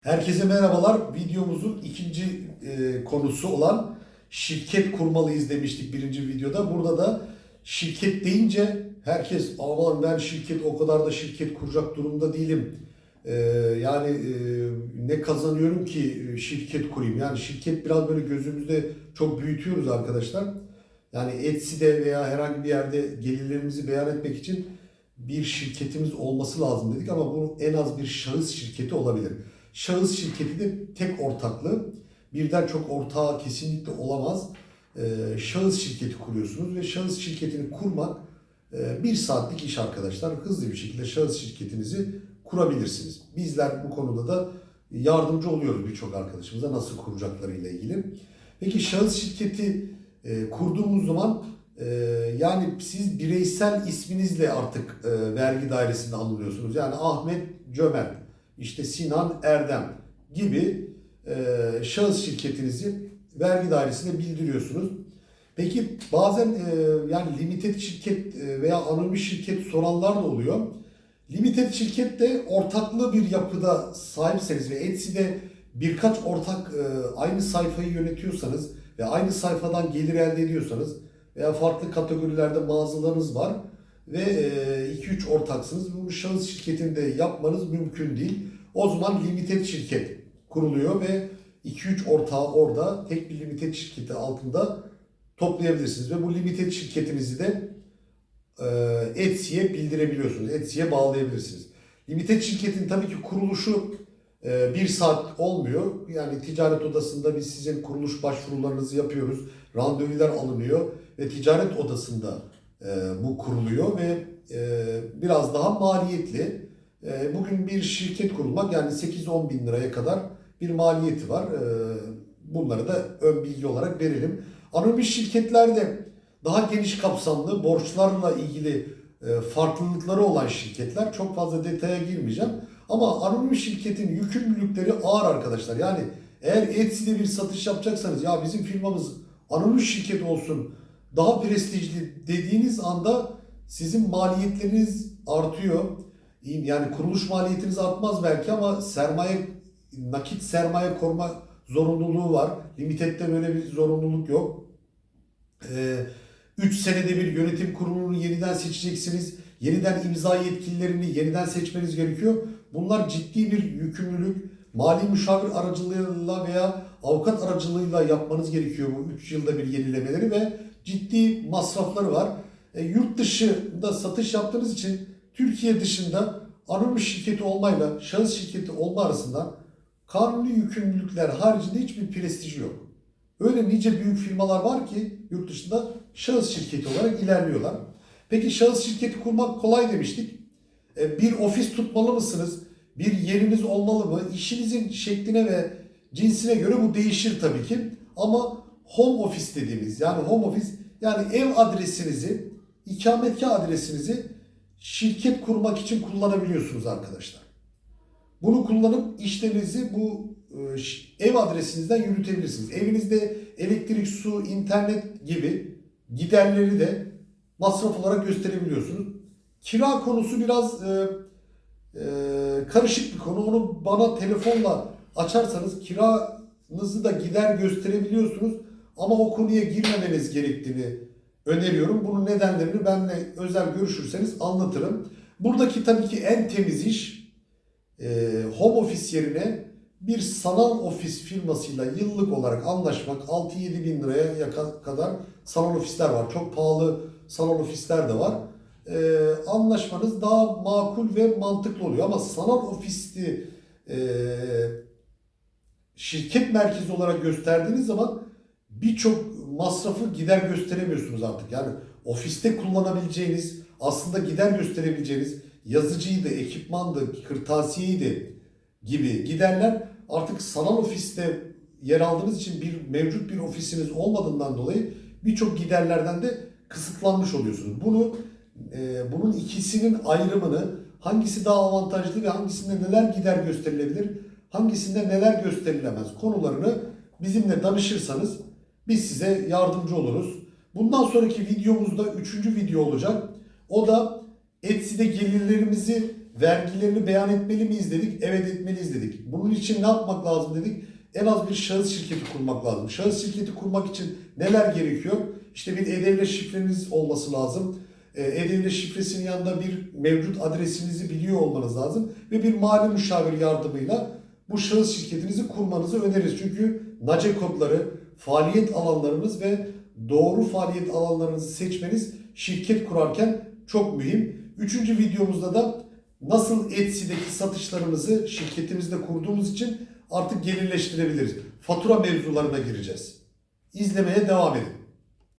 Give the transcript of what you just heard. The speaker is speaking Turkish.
Herkese merhabalar. Videomuzun ikinci e, konusu olan şirket kurmalıyız demiştik birinci videoda. Burada da şirket deyince herkes aman ben şirket o kadar da şirket kuracak durumda değilim. E, yani e, ne kazanıyorum ki e, şirket kurayım. Yani şirket biraz böyle gözümüzde çok büyütüyoruz arkadaşlar. Yani Etsy'de veya herhangi bir yerde gelirlerimizi beyan etmek için bir şirketimiz olması lazım dedik ama bu en az bir şahıs şirketi olabilir. Şahıs şirketi de tek ortaklı. Birden çok ortağı kesinlikle olamaz. Ee, şahıs şirketi kuruyorsunuz ve şahıs şirketini kurmak e, bir saatlik iş arkadaşlar. Hızlı bir şekilde şahıs şirketinizi kurabilirsiniz. Bizler bu konuda da yardımcı oluyoruz birçok arkadaşımıza nasıl kuracaklarıyla ilgili. Peki şahıs şirketi e, kurduğumuz zaman e, yani siz bireysel isminizle artık vergi dairesinde alınıyorsunuz. Yani Ahmet Cömert, işte Sinan Erdem gibi e, şahıs şirketinizi vergi dairesine bildiriyorsunuz. Peki bazen e, yani limited şirket e, veya anonim şirket soranlar da oluyor. Limited şirket de ortaklı bir yapıda sahipseniz ve Etsy'de birkaç ortak e, aynı sayfayı yönetiyorsanız ve aynı sayfadan gelir elde ediyorsanız veya farklı kategorilerde mağazalarınız var ve 2-3 ortaksınız. Bunu şahıs şirketinde yapmanız mümkün değil. O zaman limited şirket kuruluyor ve 2-3 ortağı orada tek bir limited şirketi altında toplayabilirsiniz. Ve bu limited şirketinizi de e, Etsy'ye bildirebiliyorsunuz. Etsy'ye bağlayabilirsiniz. Limited şirketin tabii ki kuruluşu e, bir saat olmuyor. Yani ticaret odasında biz sizin kuruluş başvurularınızı yapıyoruz. Randevular alınıyor ve ticaret odasında e, bu kuruluyor ve e, biraz daha maliyetli. E, bugün bir şirket kurulmak yani 8-10 bin liraya kadar bir maliyeti var. E, bunları da ön bilgi olarak verelim. Anonim şirketlerde daha geniş kapsamlı borçlarla ilgili e, farklılıkları olan şirketler çok fazla detaya girmeyeceğim. Ama anonim şirketin yükümlülükleri ağır arkadaşlar. Yani eğer Etsy'de bir satış yapacaksanız ya bizim firmamız anonim şirket olsun daha prestijli dediğiniz anda sizin maliyetleriniz artıyor. Yani kuruluş maliyetiniz artmaz belki ama sermaye nakit sermaye koruma zorunluluğu var. Limited'de böyle bir zorunluluk yok. 3 senede bir yönetim kurulunu yeniden seçeceksiniz. Yeniden imza yetkililerini yeniden seçmeniz gerekiyor. Bunlar ciddi bir yükümlülük. Mali müşavir aracılığıyla veya avukat aracılığıyla yapmanız gerekiyor bu 3 yılda bir yenilemeleri ve ciddi masrafları var. E, yurt dışında satış yaptığınız için Türkiye dışında anonim şirketi olmayla şahıs şirketi olma arasında kanuni yükümlülükler haricinde hiçbir prestiji yok. Öyle nice büyük firmalar var ki yurt dışında şahıs şirketi olarak ilerliyorlar. Peki şahıs şirketi kurmak kolay demiştik. E, bir ofis tutmalı mısınız? Bir yeriniz olmalı mı? İşinizin şekline ve cinsine göre bu değişir tabii ki. Ama home office dediğimiz yani home office yani ev adresinizi, ikametgah adresinizi şirket kurmak için kullanabiliyorsunuz arkadaşlar. Bunu kullanıp işlerinizi bu e, ev adresinizden yürütebilirsiniz. Evinizde elektrik, su, internet gibi giderleri de masraf olarak gösterebiliyorsunuz. Kira konusu biraz e, e, karışık bir konu. Onu bana telefonla açarsanız kiranızı da gider gösterebiliyorsunuz. Ama o konuya girmemeniz gerektiğini öneriyorum. Bunun nedenlerini benimle özel görüşürseniz anlatırım. Buradaki tabii ki en temiz iş e, home office yerine bir sanal ofis firmasıyla yıllık olarak anlaşmak 6-7 bin liraya kadar sanal ofisler var. Çok pahalı sanal ofisler de var. Ee, anlaşmanız daha makul ve mantıklı oluyor. Ama sanal ofisti e, şirket merkezi olarak gösterdiğiniz zaman birçok masrafı gider gösteremiyorsunuz artık. Yani ofiste kullanabileceğiniz, aslında gider gösterebileceğiniz yazıcıydı, ekipmandı, kırtasiyeydi gibi giderler artık sanal ofiste yer aldığınız için bir mevcut bir ofisiniz olmadığından dolayı birçok giderlerden de kısıtlanmış oluyorsunuz. Bunu e, bunun ikisinin ayrımını hangisi daha avantajlı ve hangisinde neler gider gösterilebilir, hangisinde neler gösterilemez konularını bizimle danışırsanız biz size yardımcı oluruz. Bundan sonraki videomuzda üçüncü video olacak. O da Etsy'de gelirlerimizi vergilerini beyan etmeli miyiz dedik. Evet etmeliyiz dedik. Bunun için ne yapmak lazım dedik. En az bir şahıs şirketi kurmak lazım. Şahıs şirketi kurmak için neler gerekiyor? İşte bir e-devlet şifreniz olması lazım. E, E-devlet şifresinin yanında bir mevcut adresinizi biliyor olmanız lazım. Ve bir mali müşavir yardımıyla bu şahıs şirketinizi kurmanızı öneririz. Çünkü NACE kodları, faaliyet alanlarınız ve doğru faaliyet alanlarınızı seçmeniz şirket kurarken çok mühim. Üçüncü videomuzda da nasıl Etsy'deki satışlarımızı şirketimizde kurduğumuz için artık gelirleştirebiliriz. Fatura mevzularına gireceğiz. İzlemeye devam edin.